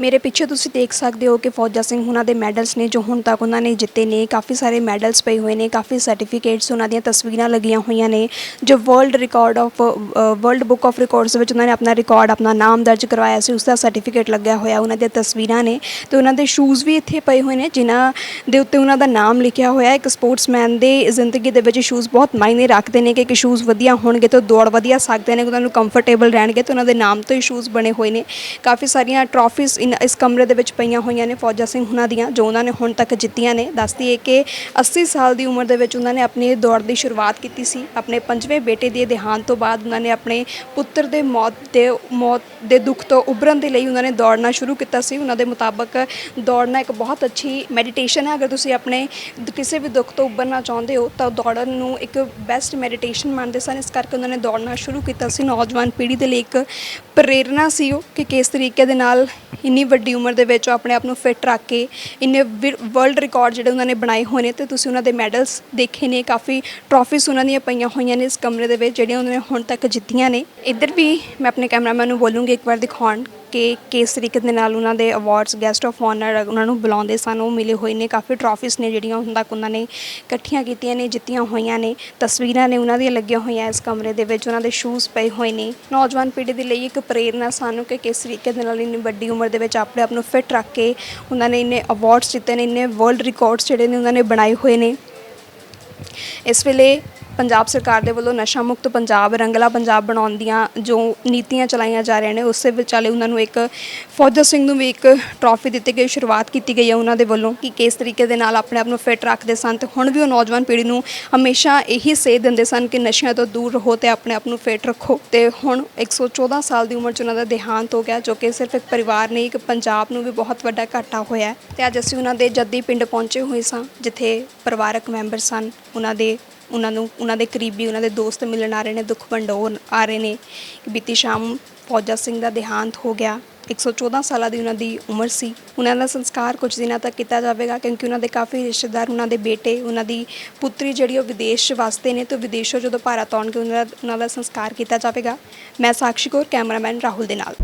ਮੇਰੇ ਪਿੱਛੇ ਤੁਸੀਂ ਦੇਖ ਸਕਦੇ ਹੋ ਕਿ ਫੌਜਾ ਸਿੰਘ ਉਹਨਾਂ ਦੇ ਮੈਡਲਸ ਨੇ, ਜੋ ਹੁਣ ਤੱਕ ਉਹਨਾਂ ਨੇ ਜਿੱਤੇ ਨੇ, ਕਾਫੀ ਸਾਰੇ ਮੈਡਲਸ ਪਏ ਹੋਏ ਨੇ, ਕਾਫੀ ਸਰਟੀਫਿਕੇਟਸ ਉਹਨਾਂ ਦੀਆਂ ਤਸਵੀਰਾਂ ਲੱਗੀਆਂ ਹੋਈਆਂ ਨੇ, ਜੋ world record of world book of records ਵਿੱਚ ਉਹਨਾਂ ਨੇ ਆਪਣਾ ਰਿਕਾਰਡ ਆਪਣਾ ਨਾਮ ਦਰਜ ਕਰਵਾਇਆ ਸੀ ਉਸ ਦਾ ਸਰਟੀਫਿਕੇਟ ਲੱਗਿਆ ਹੋਇਆ ਉਹਨਾਂ ਦੀਆਂ ਤਸਵੀਰਾਂ ਨੇ। ਤੇ ਉਹਨਾਂ ਦੇ ਸ਼ੂਜ਼ ਵੀ ਇੱਥੇ ਪਏ ਹੋਏ ਨੇ, ਜਿਨ੍ਹਾਂ ਦੇ ਉੱਤੇ ਉਹਨਾਂ ਦਾ ਨਾਮ ਲਿਖਿਆ ਹੋਇਆ ਇੱਕ ਸਪੋਰਟਸਮੈਨ ਦੇ ਜ਼ਿੰਦਗੀ ਦੇ ਵਿੱਚ ਸ਼ੂਜ਼ ਬਹੁਤ ਮਾਇਨੇ ਰੱਖਦੇ ਨੇ ਕਿ ਕਿ ਸ਼ੂਜ਼ ਵਧੀਆ ਹੋਣਗੇ ਤਾਂ ਦੌੜ ਵਧੀਆ ਸਕਦੇ ਨੇ, ਉਹਨਾਂ ਨੂੰ ਕੰਫਰਟੇਬਲ ਰਹਿਣਗੇ ਤੇ ਉਹਨਾਂ ਦੇ ਨਾਮ ਤੋਂ ਹੀ ਸ਼ੂਜ਼ ਬਣੇ ਹੋਏ ਨੇ। ਕਾਫੀ ਸਾਰੀਆਂ ਟਰਾਫੀਜ਼ ਇਨ ਇਸ ਕਮਰੇ ਦੇ ਵਿੱਚ ਪਈਆਂ ਹੋਈਆਂ ਨੇ ਫੌਜਾ ਸਿੰਘ ਹੁਣਾਂ ਦੀਆਂ, ਜੋ ਉਹਨਾਂ ਨੇ ਹੁਣ ਤੱਕ ਜਿੱਤੀਆਂ ਨੇ। ਦੱਸਦੀ ਹੈ ਕਿ 80 ਸਾਲ ਦੀ ਉਮਰ ਦੇ ਵਿੱਚ ਉਹਨਾਂ ਨੇ ਆਪਣੀ ਦੌੜ ਦੀ ਸ਼ੁਰੂਆਤ ਕੀਤੀ ਸੀ। ਆਪਣੇ ਪੰਜਵੇਂ ਬੇਟੇ ਦੇ ਦੇਹਾਂਤ ਤੋਂ ਬਾਅਦ ਉਹਨਾਂ ਨੇ ਆਪਣੇ ਪੁੱਤਰ ਦੇ ਮੌਤ ਦੇ ਮੌਤ ਦੇ ਦੁੱਖ ਤੋਂ ਉਭਰਨ ਦੇ ਲਈ ਉਹਨਾਂ ਨੇ ਦੌੜਨਾ ਸ਼ੁਰੂ ਕੀਤਾ ਸੀ। ਉਹਨਾਂ ਦੇ ਮੁਤਾਬਕ ਦੌੜਨਾ ਇੱਕ ਬਹੁਤ ਅੱਛੀ ਮੈਡੀਟੇਸ਼ਨ ਹੈ। ਅਗਰ ਤੁਸੀਂ ਆਪਣੇ ਦ- ਕਿਸੇ ਵੀ ਦੁੱਖ ਤੋਂ ਉੱਭਰਨਾ ਚਾਹੁੰਦੇ ਹੋ, ਤਾਂ ਦੌੜਨ ਨੂੰ ਇੱਕ ਬੈਸਟ ਮੈਡੀਟੇਸ਼ਨ ਮੰਨਦੇ ਸਨ। ਇਸ ਕਰਕੇ ਉਹਨਾਂ ਨੇ ਦੌੜਨਾ ਸ਼ੁਰੂ ਕੀਤਾ ਸੀ। ਨੌਜਵਾਨ ਪੀੜ੍ਹੀ ਦੇ ਲਈ ਇੱਕ ਪ੍ਰੇਰਣਾ ਸੀ ਉਹ ਕਿ ਕਿਸ ਤਰੀਕੇ ਦੇ ਨਾਲ ਇੰਨੀ ਵੱਡੀ ਉਮਰ ਦੇ ਵਿੱਚ ਉਹ ਆਪਣੇ ਆਪ ਨੂੰ ਫਿੱਟ ਰੱਖ ਕੇ ਇੰਨੇ ਵਰਲਡ ਰਿਕਾਰਡ ਜਿਹੜੇ ਉਹਨਾਂ ਨੇ ਬਣਾਏ ਹੋਏ ਨੇ ਤੇ ਤੁਸੀਂ ਉਹਨਾਂ ਦੇ ਮੈਡਲਸ ਦੇਖੇ ਨੇ, ਕਾਫੀ ਟਰਾਫੀਜ਼ ਉਹਨਾਂ ਦੀਆਂ ਪਈਆਂ ਹੋਈਆਂ ਨੇ ਇਸ ਕਮਰੇ ਦੇ ਵਿੱਚ ਜਿਹੜੀਆਂ ਉਹਨਾਂ ਨੇ ਹੁਣ ਤੱਕ ਜਿੱਤੀਆਂ ਨੇ। ਇੱਧਰ ਵੀ ਮੈਂ ਆਪਣੇ ਕੈਮਰਾਮੈਨ ਨੂੰ ਬੋਲੂੰਗੀ, ਇੱਕ ਵਾਰ ਦਿਖਾਉਣ। ਕਿ ਕਿਸ ਤਰੀਕੇ ਦੇ ਨਾਲ ਉਹਨਾਂ ਦੇ ਅਵਾਰਡਸ ਗੈਸਟ ਆਫ ਆਨਰ ਉਹਨਾਂ ਨੂੰ ਬੁਲਾਉਂਦੇ ਸਨ, ਉਹ ਮਿਲੇ ਹੋਏ ਨੇ, ਕਾਫੀ ਟਰਾਫੀਜ਼ ਨੇ ਜਿਹੜੀਆਂ ਹੁਣ ਤੱਕ ਉਹਨਾਂ ਨੇ ਇਕੱਠੀਆਂ ਕੀਤੀਆਂ ਨੇ, ਜਿੱਤੀਆਂ ਹੋਈਆਂ ਨੇ, ਤਸਵੀਰਾਂ ਨੇ ਉਹਨਾਂ ਦੀਆਂ ਲੱਗੀਆਂ ਹੋਈਆਂ ਇਸ ਕਮਰੇ ਦੇ ਵਿੱਚ, ਉਹਨਾਂ ਦੇ ਸ਼ੂਜ਼ ਪਏ ਹੋਏ ਨੇ। ਨੌਜਵਾਨ ਪੀੜ੍ਹੀ ਦੇ ਲਈ ਇੱਕ ਪ੍ਰੇਰਨਾ ਸਾਨੂੰ ਕਿ ਕਿਸ ਤਰੀਕੇ ਦੇ ਨਾਲ ਇੰਨੀ ਵੱਡੀ ਉਮਰ ਦੇ ਵਿੱਚ ਆਪਣੇ ਆਪ ਨੂੰ ਫਿੱਟ ਰੱਖ ਕੇ ਉਹਨਾਂ ਨੇ ਇੰਨੇ ਅਵਾਰਡਸ ਜਿੱਤੇ ਨੇ, ਇੰਨੇ ਵਰਲਡ ਰਿਕਾਰਡਸ ਜਿਹੜੇ ਨੇ ਉਹਨਾਂ ਨੇ ਬਣਾਏ ਹੋਏ ਨੇ। ਇਸ ਵੇਲੇ ਪੰਜਾਬ ਸਰਕਾਰ ਦੇ ਵੱਲੋਂ ਨਸ਼ਾ ਮੁਕਤ ਪੰਜਾਬ, ਰੰਗਲਾ ਪੰਜਾਬ ਬਣਾਉਣ ਦੀਆਂ ਜੋ ਨੀਤੀਆਂ ਚਲਾਈਆਂ ਜਾ ਰਹੀਆਂ ਨੇ, ਉਸੇ ਵਿਚਾਲੇ ਉਹਨਾਂ ਨੂੰ ਇੱਕ ਫੌਜਾ ਸਿੰਘ ਨੂੰ ਵੀ ਇੱਕ ਟਰੋਫੀ ਦਿੱਤੀ ਗਈ, ਸ਼ੁਰੂਆਤ ਕੀਤੀ ਗਈ ਹੈ ਉਹਨਾਂ ਦੇ ਵੱਲੋਂ ਕਿ ਕਿਸ ਤਰੀਕੇ ਦੇ ਨਾਲ ਆਪਣੇ ਆਪ ਨੂੰ ਫਿੱਟ ਰੱਖਦੇ ਸਨ ਤੇ ਹੁਣ ਵੀ ਉਹ ਨੌਜਵਾਨ ਪੀੜ੍ਹੀ ਨੂੰ ਹਮੇਸ਼ਾ ਇਹੀ ਸੇਧ ਦਿੰਦੇ ਸਨ ਕਿ ਨਸ਼ਿਆਂ ਤੋਂ ਦੂਰ ਰਹੋ ਤੇ ਆਪਣੇ ਆਪ ਨੂੰ ਫਿੱਟ ਰੱਖੋ। ਤੇ ਹੁਣ 114 ਸਾਲ ਦੀ ਉਮਰ 'ਚ ਉਹਨਾਂ ਦਾ ਦੇਹਾਂਤ ਹੋ ਗਿਆ, ਜੋ ਕਿ ਸਿਰਫ ਇੱਕ ਪਰਿਵਾਰ ਨਹੀਂ, ਇੱਕ ਪੰਜਾਬ ਨੂੰ ਵੀ ਬਹੁਤ ਵੱਡਾ ਘਾਟਾ ਹੋਇਆ ਹੈ। ਤੇ ਅੱਜ ਅਸੀਂ ਉਹਨਾਂ ਦੇ ਜੱਦੀ ਪਿੰਡ ਪਹੁੰਚੇ ਹੋਏ ਸਾਂ, ਜਿੱਥੇ ਪਰਿਵਾਰਕ ਮੈਂਬਰ ਸਨ, ਉਹਨਾਂ ਦੇ ਉਹਨਾਂ ਨੂੰ, ਉਹਨਾਂ ਦੇ ਕਰੀਬੀ, ਉਹਨਾਂ ਦੇ ਦੋਸਤ ਮਿਲਣ ਆ ਰਹੇ ਨੇ, ਦੁੱਖ ਵੰਡਾਉਣ ਆ ਰਹੇ ਨੇ। ਬੀਤੀ ਸ਼ਾਮ ਫੌਜਾ ਸਿੰਘ ਦਾ ਦੇਹਾਂਤ ਹੋ ਗਿਆ। 114 ਸਾਲਾਂ ਦੀ ਉਹਨਾਂ ਦੀ ਉਮਰ ਸੀ। ਉਹਨਾਂ ਦਾ ਸੰਸਕਾਰ ਕੁਝ ਦਿਨਾਂ ਤੱਕ ਕੀਤਾ ਜਾਵੇਗਾ ਕਿਉਂਕਿ ਉਹਨਾਂ ਦੇ ਕਾਫੀ ਰਿਸ਼ਤੇਦਾਰ, ਉਹਨਾਂ ਦੇ ਬੇਟੇ, ਉਹਨਾਂ ਦੀ ਪੁੱਤਰੀ ਜਿਹੜੀ ਉਹ ਵਿਦੇਸ਼ ਵਾਸਤੇ ਨੇ ਤੇ ਵਿਦੇਸ਼ੋਂ ਜਦੋਂ ਭਾਰਤ ਆਉਣਗੇ ਉਹਨਾਂ ਦਾ ਉਹਨਾਂ ਦਾ ਸੰਸਕਾਰ ਕੀਤਾ ਜਾਵੇਗਾ। ਮੈਂ ਸਾਕਸ਼ੀ ਕੌਰ, ਕੈਮਰਾਮੈਨ ਰਾਹੁਲ ਦੇ ਨਾਲ।